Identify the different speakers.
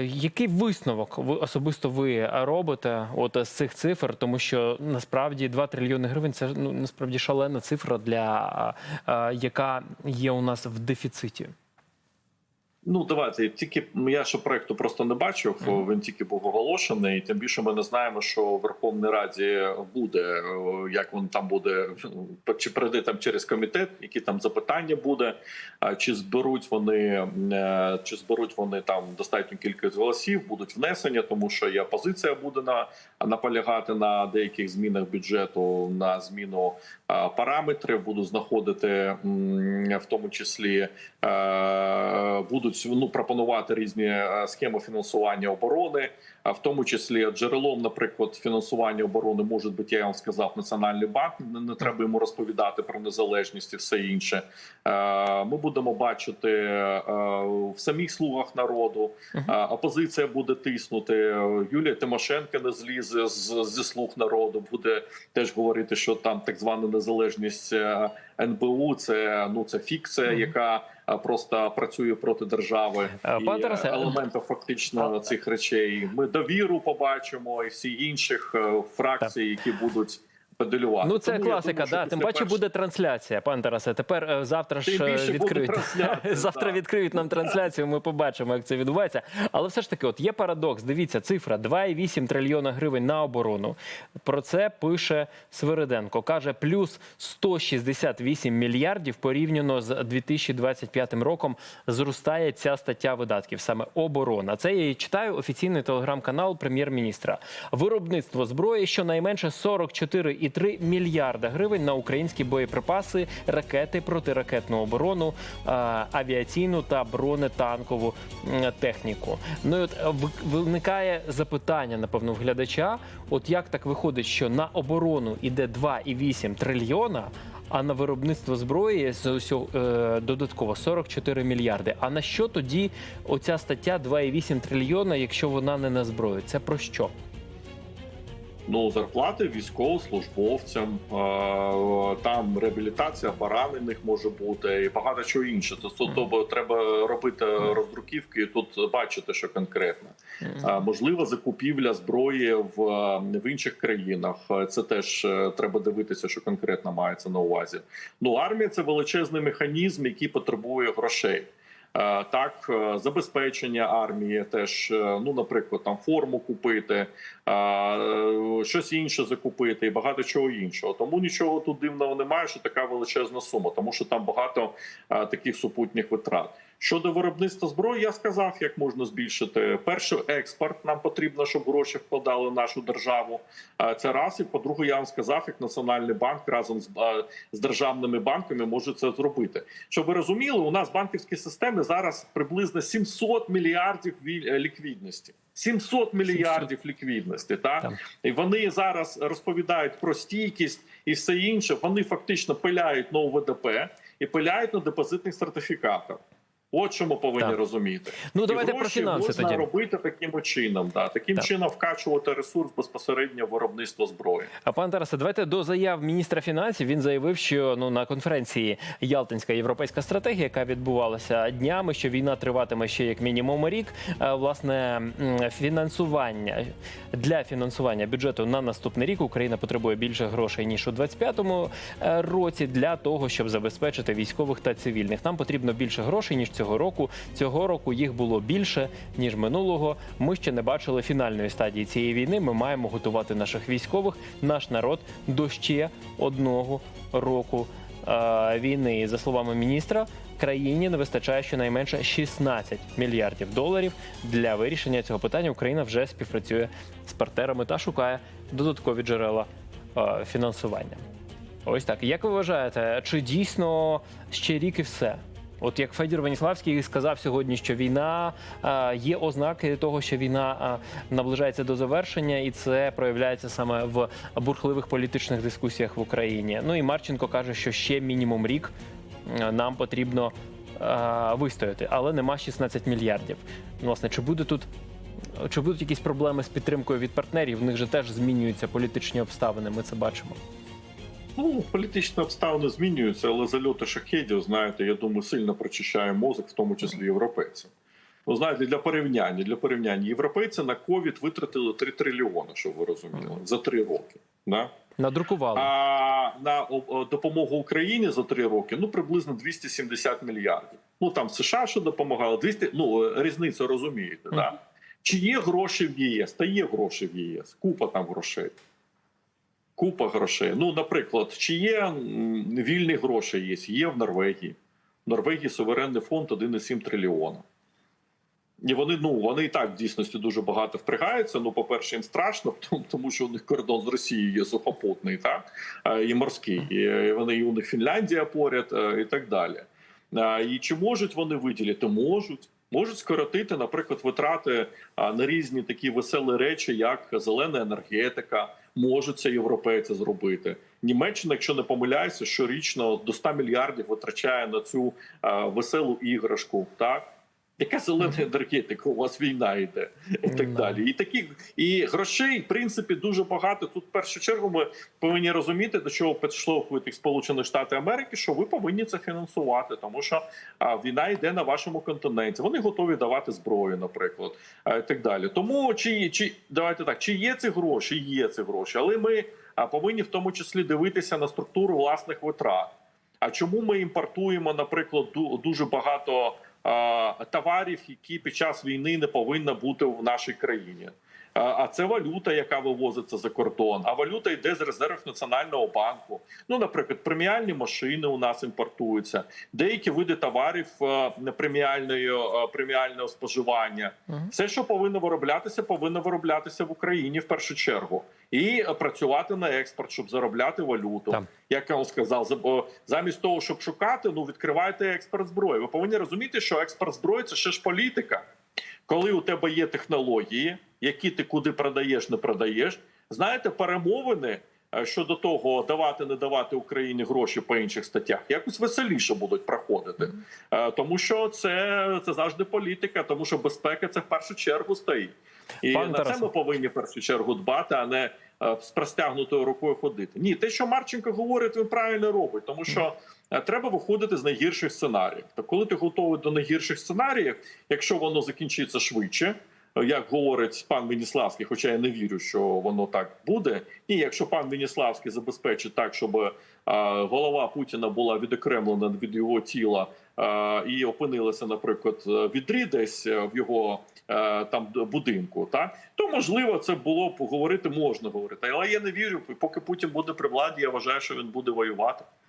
Speaker 1: Який висновок ви особисто ви робите от з цих цифр? Тому що насправді 2 трильйони гривень це ну насправді шалена цифра, для яка є у нас в дефіциті.
Speaker 2: Ну, давайте тільки я ще проекту просто не бачив. Він тільки був оголошений. Тим більше ми не знаємо, що в Верховній Раді буде, е, як він там буде, чи прийде там через комітет, які там запитання буде, чи зберуть вони е, чи зберуть вони там достатню кількість голосів, будуть внесені, тому що є позиція буде на наполягати на деяких змінах бюджету, на зміну е, параметрів, будуть знаходити в тому числі е, будуть ну пропонувати різні е, схеми фінансування оборони, а в тому числі джерелом, наприклад, фінансування оборони може бути, я вам сказав, національний банк. Не, треба йому розповідати про незалежність і все інше. Е, Ми будемо бачити е, в самих слугах народу. Опозиція буде тиснути. Юлія Тимошенко не злізе з, зі слуг народу. Буде теж говорити, що там так звана незалежність НБУ. Це ну це фікція, яка просто працює проти держави
Speaker 1: Е, пан Тарасе,
Speaker 2: елементів фактично цих речей. Ми довіру побачимо і всі інших е, фракцій, які будуть педалювати.
Speaker 1: Ну це
Speaker 2: Тому
Speaker 1: класика.
Speaker 2: думаю,
Speaker 1: да. Тим паче
Speaker 2: перш-
Speaker 1: буде трансляція, пан Тарасе. Тепер е, завтра ж е, відкриють завтра.
Speaker 2: да.
Speaker 1: Відкриють нам трансляцію. Ми побачимо, як це відбувається. Але все ж таки, от є парадокс. Дивіться, цифра 2,8 трильйона гривень на оборону. Про це пише Свириденко. каже плюс 168 мільярдів порівняно з 2025 роком. Зростає ця стаття видатків, саме оборона. Це я і читаю офіційний телеграм-канал прем'єр-міністра. Виробництво зброї щонайменше 44,3 мільярда гривень на українські боєприпаси, ракети, протиракетну оборону, авіаційну та бронетанкову техніку. Ну і от е, виникає запитання, напевно, в глядача: от як так виходить, що на оборону йде 2,8 трильйона. А на виробництво зброї е, додатково 44 мільярди. А на що тоді оця стаття 2,8 трильйона, якщо вона не на зброю? Це про що?
Speaker 2: Ну, зарплати військовослужбовцям, там реабілітація поранених може бути і багато чого інше. Тобто треба робити роздруківки і тут бачити, що конкретно. Можливо, закупівля зброї в, в інших країнах. Це теж е, треба дивитися, що конкретно мається на увазі. Ну, армія це величезний механізм, який потребує грошей. Е, Так, е, забезпечення армії теж, е, ну, наприклад, там форму купити, щось інше закупити і багато чого іншого. Тому нічого тут дивного немає, що така величезна сума, тому що там багато таких супутніх витрат. Щодо виробництва зброї, я сказав, як можна збільшити. Перше, експорт нам потрібно, щоб гроші вкладали в нашу державу. Це раз. І по-друге, я вам сказав, як Національний банк разом з, з державними банками може це зробити. Щоб ви розуміли, у нас банківські системи зараз приблизно 700 мільярдів е, ліквідності. 700 мільярдів ліквідності, так?
Speaker 1: Так.
Speaker 2: і вони зараз розповідають про стійкість і все інше. Вони фактично пиляють на ОВДП і пиляють на депозитних сертифікатах. От що ми повинні
Speaker 1: Так.
Speaker 2: розуміти.
Speaker 1: Ну,
Speaker 2: І
Speaker 1: давайте про фінанси
Speaker 2: можна
Speaker 1: тоді.
Speaker 2: робити таким чином. Да. Таким
Speaker 1: Так.
Speaker 2: чином вкачувати ресурс безпосередньо в виробництво зброї.
Speaker 1: А пан Тарасе, давайте до заяв міністра фінансів. Він заявив, що ну на конференції Ялтинська європейська стратегія, яка відбувалася днями, що війна триватиме ще як мінімум рік. Е, Власне фінансування для фінансування бюджету на наступний рік Україна потребує більше грошей ніж у 25-му е, році для того, щоб забезпечити військових та цивільних. Нам потрібно більше грошей ніж цього року. Цього року їх було більше ніж минулого. Ми ще не бачили фінальної стадії цієї війни. Ми маємо готувати наших військових, наш народ до ще одного року е, війни. За словами міністра, країні не вистачає щонайменше 16 мільярдів доларів для вирішення цього питання. Україна вже співпрацює з партнерами та шукає додаткові джерела е, фінансування. Ось так. Як ви вважаєте, чи дійсно ще рік і все? От як Федір Веніславський сказав сьогодні, що війна є ознаки того, що війна наближається до завершення, і це проявляється саме в бурхливих політичних дискусіях в Україні. Ну і Марченко каже, що ще мінімум рік нам потрібно вистояти, але нема 16 мільярдів. Власне, чи буде тут? Чи будуть якісь проблеми з підтримкою від партнерів? В них же теж змінюються політичні обставини. Ми це бачимо.
Speaker 2: Ну, політичні обставини змінюються, але зальоти шахедів, знаєте, я думаю, сильно прочищає мозок, в тому числі європейцям. Ну, знаєте, для порівняння, для порівняння, європейці на ковід витратили 3 трильйони, щоб ви розуміли, за 3 роки. Да?
Speaker 1: Надрукували.
Speaker 2: А на допомогу Україні за 3 роки ну приблизно 270 мільярдів. Ну там США що допомагало, 200, ну е, різницю розумієте, да? Чи є гроші в ЄС? Та є гроші в ЄС, купа там грошей. Купа грошей. Ну, наприклад, чи є вільні гроші є? Є в Норвегії. В Норвегії суверенний фонд 1,7 трильйона. І вони, ну, вони і так в дійсності дуже багато впрягаються. Ну, по-перше, їм страшно, тому- що у них кордон з Росією є сухопутний, так? і морський. І вони і у них Фінляндія поряд е, і так далі. І чи можуть вони виділити? Можуть. Можуть скоротити, наприклад, витрати на різні такі веселі речі, як зелена енергетика. Можуть це європейці зробити. Німеччина, якщо не помиляюся, щорічно до 100 мільярдів витрачає на цю веселу іграшку. Так яка зелена енергетика? У вас війна йде і так
Speaker 1: Да.
Speaker 2: далі. І таких і грошей, в принципі, дуже багато. Тут в першу чергу ми повинні розуміти, до чого підштовхують Сполучені Штати Америки, що ви повинні це фінансувати, тому що а, війна йде на вашому континенті. Вони готові давати зброю, наприклад, а, і так далі. Тому чи, чи давайте так, чи є ці гроші? Є ці гроші, але ми а, повинні в тому числі дивитися на структуру власних витрат. А чому ми імпортуємо, наприклад, ду- дуже багато товарів, які під час війни не повинна бути в нашій країні? А це валюта, яка вивозиться за кордон. А валюта йде з резервів національного банку. Ну, наприклад, преміальні машини у нас імпортуються, деякі види товарів е, преміальної е, преміального споживання. Все, що повинно вироблятися, повинно вироблятися в Україні в першу чергу, і е, працювати на експорт, щоб заробляти валюту.
Speaker 1: Там.
Speaker 2: Як я вам сказав, замість того, щоб шукати, ну відкривайте експорт зброї. Ви повинні розуміти, що експорт зброї це ще ж політика. Коли у тебе є технології, які ти куди продаєш, не продаєш, знаєте, перемовини щодо того, давати не давати Україні гроші по інших статтях, якось веселіше будуть проходити, Е, тому що це, це завжди політика, тому що безпека це в першу чергу стоїть. І
Speaker 1: Пане
Speaker 2: на це ми повинні в першу чергу дбати, а не е, з простягнутою рукою ходити. Ні, те, що Марченко говорить, він правильно робить, тому що е, треба виходити з найгірших сценаріїв. То коли ти готовий до найгірших сценаріїв, якщо воно закінчиться швидше. Як говорить пан Веніславський, хоча я не вірю, що воно так буде. Ні, якщо пан Веніславський забезпечить так, щоб е, голова Путіна була відокремлена від його тіла е, і опинилася, наприклад, е, відрі десь в його там будинку, так то можливо це було б говорити, можна говорити. Але я не вірю. Поки Путін буде при владі, я вважаю, що він буде воювати.